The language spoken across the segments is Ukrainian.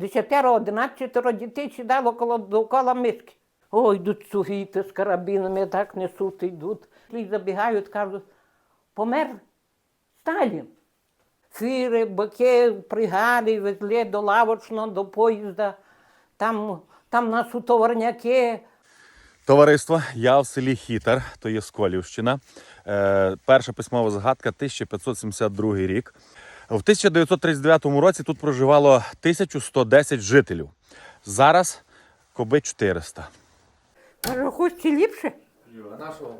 Десятеро, одинадцятеро дітей сідало коло довкола миски. Ой, йдуть сугіти з карабінами, так несуть, йдуть. І забігають, кажуть, помер Сталін. Фіри, бики, пригади везли до лавочного, до поїзда. Там, там нас у товарняки. Товариство, я в селі Хітар, то є Сколівщина. Е, перша письмова згадка 1572 рік. В 1939 році тут проживало 1110 жителів. Зараз коби 400. Кажу, хусті ліпше. А нашого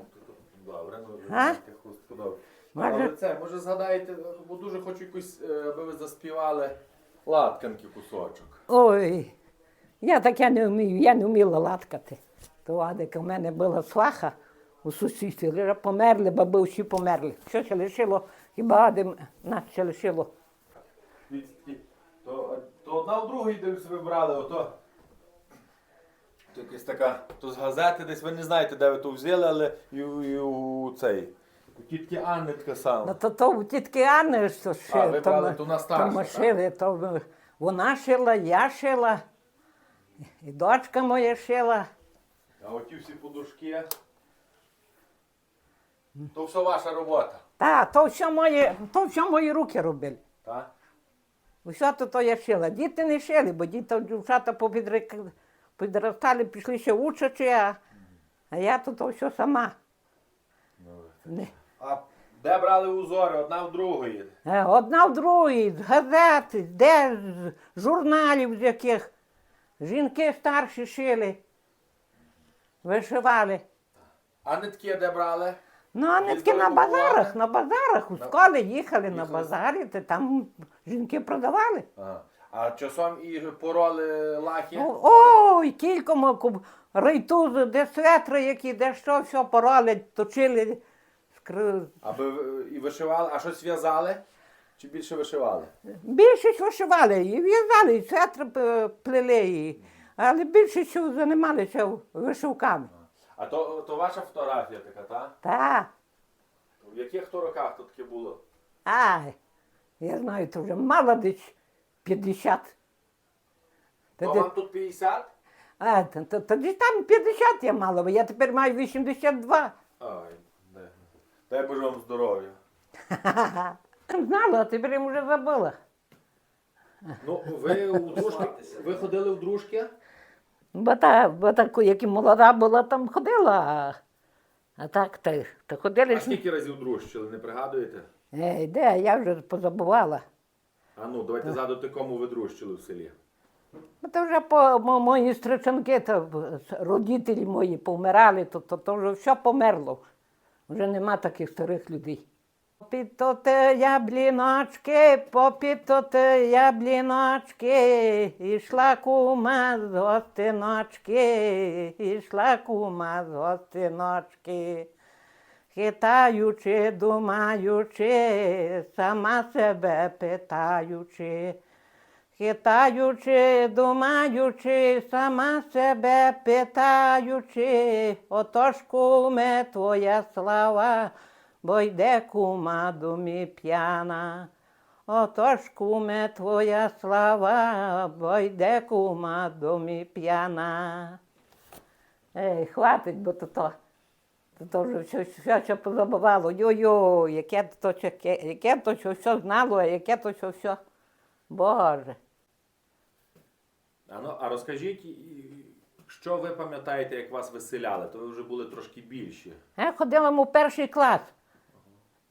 добре, ну А? хустку добре. Може- Але це, може згадаєте, бо дуже хочу якусь, е, аби ви заспівали латканки кусочок. Ой, я таке не вмію, я не вміла латкати. То Адика в мене була сваха у сусідстві, вже померли, баби всі померли. Що ще лишило, хіба Адим нас ще лишило. То, то одна в другій десь ви брали, ото. То якась така, то з газети десь ви не знаєте, де ви то взяли, але і, у- і у цей. У тітки Анни така Ну то, то у тітки Анни що А, ви брали ми- ту на старшу, ми так? шили, то ми- вона шила, я шила, і дочка моя шила. А оті всі подушки. То все ваша робота. Та, то все мої, то все мої руки робили. Так? Усе то, то я шила. Діти не шили, бо діти дівчата попідрик- підростали, пішли ще учачи, а, а я то, то все сама. Не. А де брали узори? Одна в другої. Е, Одна в другій, з газети, де з журналів, з яких жінки старші шили, вишивали. А нитки де брали? Ну, а не таки на базарах, на базарах, у школи їхали на Їхали. базарі, то там жінки продавали. Ага. А часом і пороли лахи. Ну, Ой, кількома куб рейтузи, де светри, які, де що, все порали, точили. скри- Аби і вишивали, а щось в'язали? Чи більше вишивали? Більшість вишивали і в'язали, і светри п- плели, і... але більшість займалися вишивками. А то, то ваша фотографія така, та? Так, В яких то роках то таке було? ай, я знаю, то вже мало десь 50. Та То де- вам тут 50? А, то- то- тоді там 50 я мала, бо я тепер маю 82. Ай, дай, дай Боже вам здоров'я. Знала, а тепер я вже забула. Ну, ви у дружки, ви ходили в дружки? Бо та, бо так, як і молода була, там ходила, а, а так та, та ходили. А скільки разів дружчили, не пригадуєте? Ей, де, я вже позабувала. А ну, давайте згадуйте, кому ви дружчили в селі. Бо то вже по мо- мої стричанки, то родителі мої повмирали, то, то, то вже все померло. Вже нема таких старих людей. Попітоте ябліночки, попітоте ябліночки, ішла кума з гостиночки, ішла кума з гостиночки. Хитаючи, думаючи, сама себе питаючи. Хитаючи, думаючи, сама себе питаючи, отож куме твоя слава, бо йде кума домі п'яна. Отож куме твоя слава, бо йде кума домі п'яна. Ей, хватить, бо то то. То, то вже все, все, все позабувало. Йо-йо, яке то, яке, яке то що все знало, а яке то що все. Боже. А, ну, а розкажіть, що ви пам'ятаєте, як вас виселяли? То ви вже були трошки більші. Я ходила му в перший клас.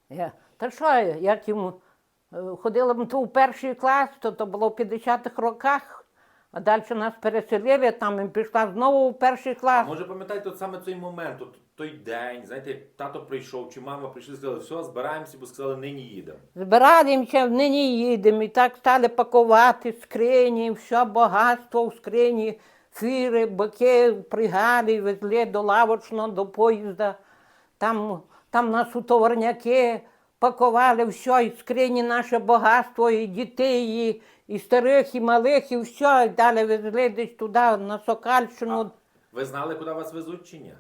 Я, та що, як йому е, ходила му то у перший клас, то, то було в 50-х роках, а далі нас переселили, там і пішла знову у перший А клас. може пам'ятаєте от саме цей момент, от той день, знаєте, тато прийшов, чи мама прийшли сказали, все, збираємося, бо сказали, нині їдемо. Збираємося, нині їдемо, і так стали пакувати скрині, все багатство в скрині, фіри, бики, пригади, везли до лавочного, до поїзда. Там, там нас у товарняки пакували все, і скрині наше багатство, і дітей, і, і старих, і малих, і все. І далі везли десь туди, на Сокальщину. Ви знали, куди вас везуть чи ні?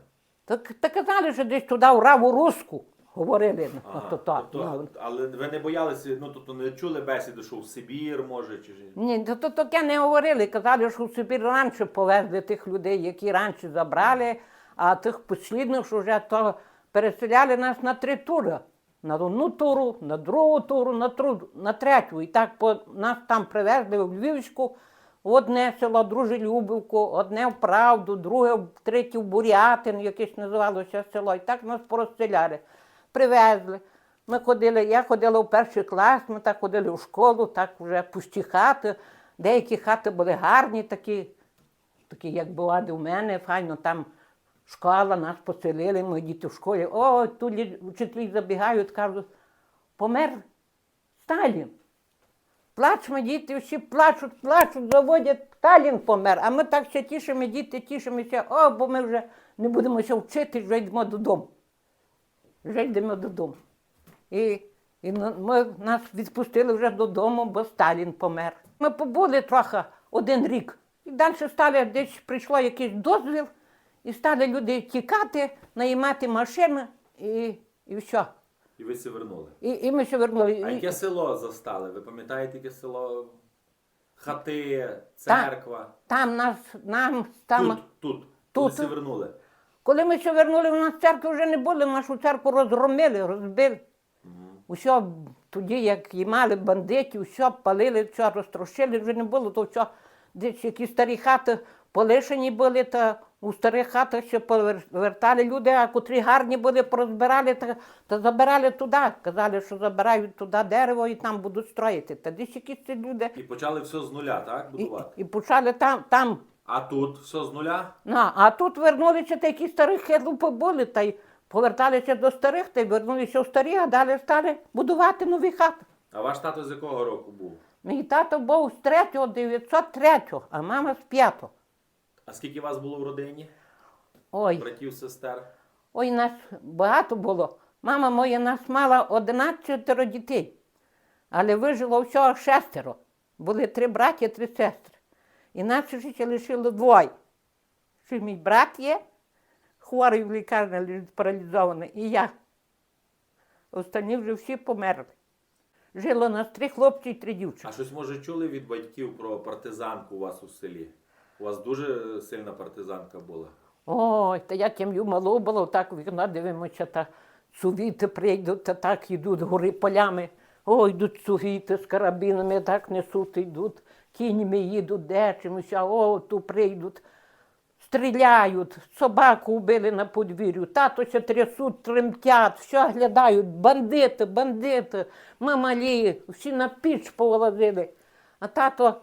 Так, так казали, що десь туди в Раву Руську. говорили. Ото то. тобто, Ну, але ви не боялися, ну тобто не чули бесіду, що в Сибір може, чи ж- Ні, то, то таке не говорили. Казали, що в Сибір раніше повезли тих людей, які раніше забрали, а тих послідних що вже то переселяли нас на три тури. На одну туру, на другу туру, на, тру, на третю. І так по, нас там привезли в Львівську, одне село Дружелюбівку, одне в Правду, друге, третє в Бурятин, якесь називалося село. І так нас порозселяли. Привезли. Ми ходили, я ходила в перший клас, ми так ходили в школу, так вже пусті хати. Деякі хати були гарні, такі, такі як була у мене, файно там школа, нас поселили, мої діти в школі. О, тут вчителі забігають, кажуть, помер Сталін. Плачемо, діти, всі плачуть, плачуть, заводять, Сталін помер. А ми так ще тішимо, діти, тішимося, о, бо ми вже не будемо ще вчити, вже йдемо додому. Вже йдемо додому. І, і ми, нас відпустили вже додому, бо Сталін помер. Ми побули трохи один рік. І далі стали десь прийшло якийсь дозвіл, і стали люди тікати, наймати машини, і, і все. і ви се вернули. І, і ми ще вернули. А яке село застали? Ви пам'ятаєте, яке село? Хати, церква. Там нас, нам, там. Тут, тут. Тут. Вернули. Коли ми ще вернули, у нас церкви вже не було, нашу церкву розгромили, розбили. Усе тоді, як і мали бандитів, все палили, все розтрощили, вже не було, то все десь якісь старі хати полишені були, та у старих хатах ще повертали люди, а котрі гарні були, порозбирали та, та забирали туди. Казали, що забирають туди дерево і там будуть строїти. Та десь якісь ці люди. І почали все з нуля, так? Будувати. і почали там, там А тут все з нуля? На, а тут вернулися такі старі хедлупи були, та й поверталися до старих, та й вернулися в старі, а далі стали будувати нові хати. А ваш тато з якого року був? Мій тато був з 3 903, а мама з 5. А скільки вас було в родині? Ой, Братів, сестер? ой, нас багато було. Мама моя нас мала 11 дітей, але вижило всього шестеро. Були три браті, три сестри. І нас ще лишило двоє. Ще мій брат є, хворий в лікарні, лежить паралізований, і я. Останні вже всі померли. Жило нас три хлопці і три дівчини. А щось може чули від батьків про партизанку у вас у селі? У вас дуже сильна партизанка була. Ой, та я м'ю мало було, так в вікно дивимося, та сувіти прийдуть, та так йдуть гори полями. Ой, йдуть сувіти з карабінами, так несуть, йдуть, кіньми їдуть дечимось, а о, ту прийдуть. Стріляють, собаку вбили на подвір'ю, тато ще трясуть, тремтять, все глядають, бандити, бандити, ми малі, всі на піч повилазили. А тато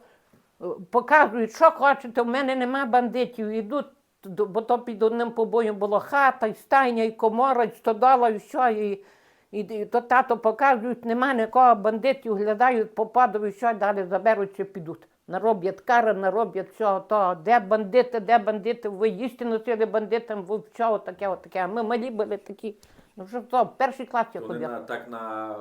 показують, що хочете, в мене нема бандитів, ідуть, бо то під одним побоєм було хата, і стайня, і комора, і стодола, і все. І, і, і то тато показують, нема нікого бандитів, глядають, попадуть, і все, далі заберуться, підуть. Нароблять кари, нароблять всього того. Де бандити, де бандити, ви їсти носили бандитам, ви все таке, отаке. А ми малі були такі. Ну що то, перший клас я ходив. так на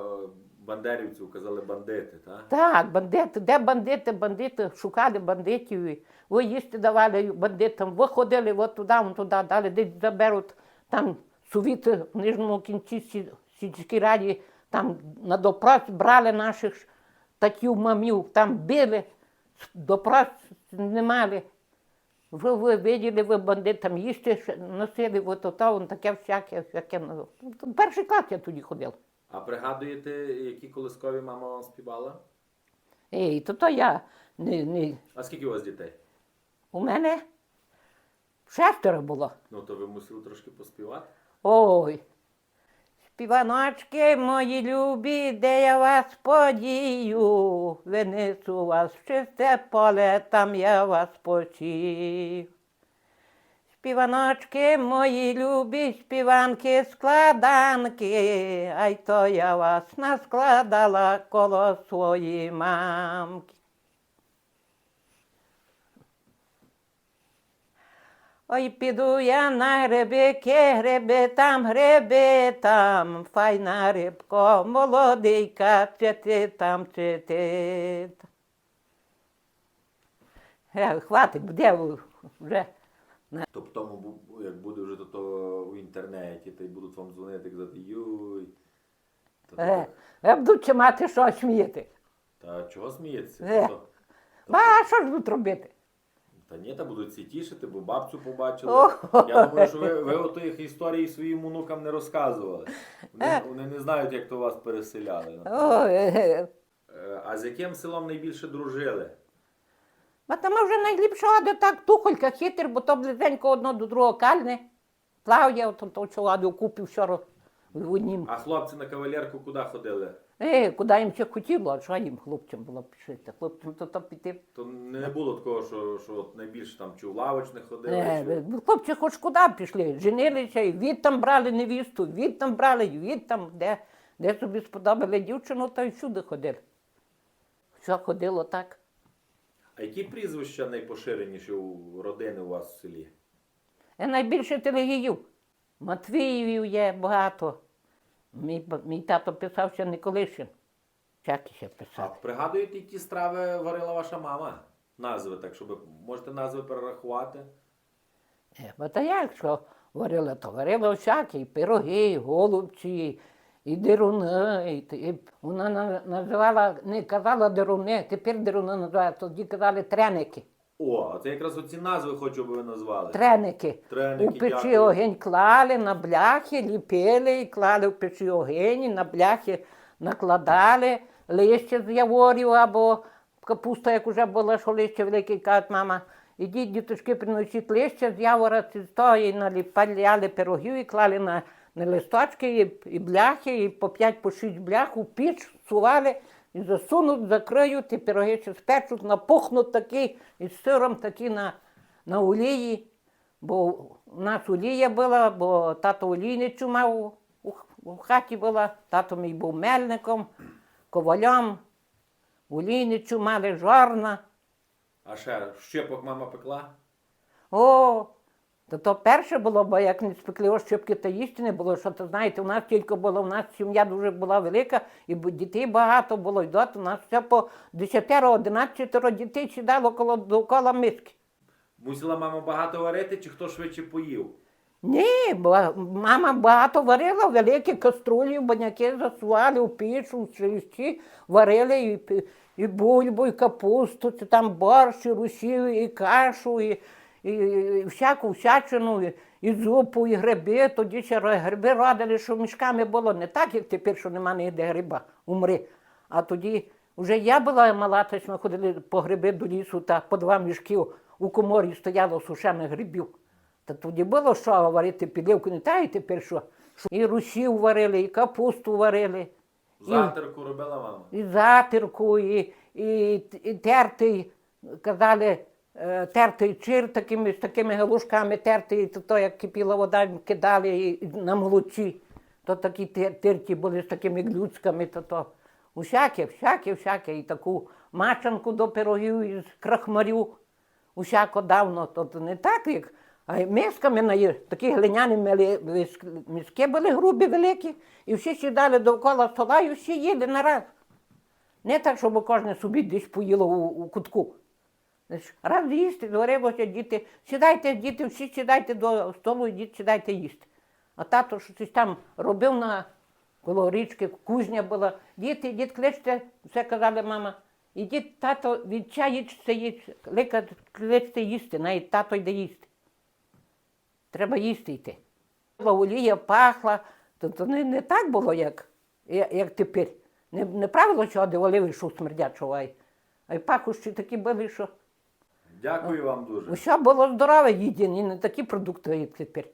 бандерівців казали бандити, так? Так, бандити, де бандити, бандити, шукали бандитів. Ви їсти давали бандитам, ви ходили от туди, вон туди, далі десь заберуть там сувіти в нижньому кінці сі- сільській раді, там на допрос брали наших татів, мамів, там били, допрос знімали. Ви, ви виділи, ви бандитам їсти носили, от вон таке всяке, всяке. Перший клас я тоді ходив. А пригадуєте, які колискові мама вам співала? Ей, то то я не, не, А скільки у вас дітей? У мене шестеро було. Ну то ви мусили трошки поспівати. Ой. Співаночки мої любі, де я вас подію, винесу вас в чисте поле, там я вас почив. Співаночки мої любі, співанки, складанки, ай то я вас наскладала коло своєї мамки. Ой, піду я на грибики, гриби там, гриби там, файна рибко, молодийка, чи ти там, чи ти. там. Е, хватить, де вже То тому, як буде вже то, в інтернеті, то й будуть вам дзвонити і казати, юй. Та, Е, я буду чи мати що сміяти. та чого сміється? Е. То- Ба, а що ж будуть робити? Та ні, та будуть всі тішити, бо бабцю побачили. О. Я думаю, що ви, ви отих історій своїм онукам не розказували. Вони, Е. вони не знають, як то вас переселяли. О, е, Е, А з яким селом найбільше дружили? А там вже найліпше де так тухолька хитр, бо то близенько одно до другого кальне. Плав'я, то, то чоладу купив вчора в однім. А хлопці на кавалерку куди ходили? Е, куди їм ще хотіло, а що їм хлопцям було пішли? Та хлопцям то, то піти. То не було такого, що, що от найбільше там чи в лавочних ходили. Е, чи... хлопці хоч куди пішли, женилися, і від там брали невісту, від там брали, і від там, де, де собі сподобали дівчину, то й всюди ходили. Все ходило так. А які прізвища найпоширеніші у родини у вас в селі? Е, найбільше телегіїв. Матвіївів є багато. Мій, ба- мій тато писав ще Николишин. Всякий ще А писав. пригадуєте, які страви варила ваша мама? Назви, так, щоб можете назви перерахувати? Е, Бо та як що варила, то варила всякі, і пироги, і голубці, і деруни. І, і вона називала, не казала деруни, тепер деруни називають, тоді казали треники. О, це якраз оці назви хочу, би ви назвали. Треники. Треники, У печі дякую. огонь клали на бляхи, ліпили і клали в печі огонь, і на бляхи накладали лище з яворів або капуста, як вже була, що лище велике, кажуть, мама, ідіть, діточки, приносіть лище з явора з того, і наліпали пирогів і клали на, на листочки і, і бляхи, і по п'ять, по шість блях у піч сували. І засунуть, закриють, і пироги ще спечуть, напухнуть такі, і з сиром такі на, на олії. Бо у нас олія була, бо тато олійницю мав у, у, у хаті була, тато мій був мельником, ковалем, олійницю мали жорна. А ще щепок мама пекла? О, то то перше було, бо як не спекли ощепки, то їсти не було. Що то знаєте, у нас тільки було, у нас сім'я дуже була велика, і дітей багато було. І дот у нас все по 10-11 дітей сідало коло довкола миски. Мусила мама багато варити, чи хто швидше поїв? Ні, бо мама багато варила, великі каструлі, баняки засували у піч, у свічі, варили і, і бульбу, і капусту, це там борщ, і русів, і кашу, і, і, і всяку всячину, і, і зупу, і гриби. Тоді ще гриби родили, що мішками було не так, як тепер, що нема ніде гриба, умри. А тоді вже я була мала, то ми ходили по гриби до лісу, та по два мішки у коморі стояло сушених грибів. Та тоді було що варити підливку, не та й тепер що. І русів варили, і капусту варили, Затерку робила мама. і затирку, і, і, і тертий, казали, тертий чир такими, з такими галушками тертий, то, то як кипіла вода, кидали на молоці. То такі терті були з такими глюцками, то то. Усяке, всяке, всяке. І таку мачанку до пирогів із крахмарю. Усяко давно, то, то не так, як. А мисками на такі глиняні мис- миски були грубі, великі, і всі сідали довкола стола і всі їли нараз. Не так, щоб кожне собі десь поїло у, у кутку. Раз їсти, говорилося діти, сідайте, діти, всі сідайте до столу, ідіть, сідайте їсти. А тато щось там робив на коло річки, кузня була. Діти, дід, кличте, все казали мама. Ідіть, тато, від чаїчте їсть, кличте їсти, навіть тато йде їсти. Треба їсти йти. Олія пахла, то, то не, не так було, як, як, тепер. Не, не правило, що оливи, що й, а й пахощі такі були, що Дякую вам дуже. усе було здорове їдені, не такі продукти, тепер.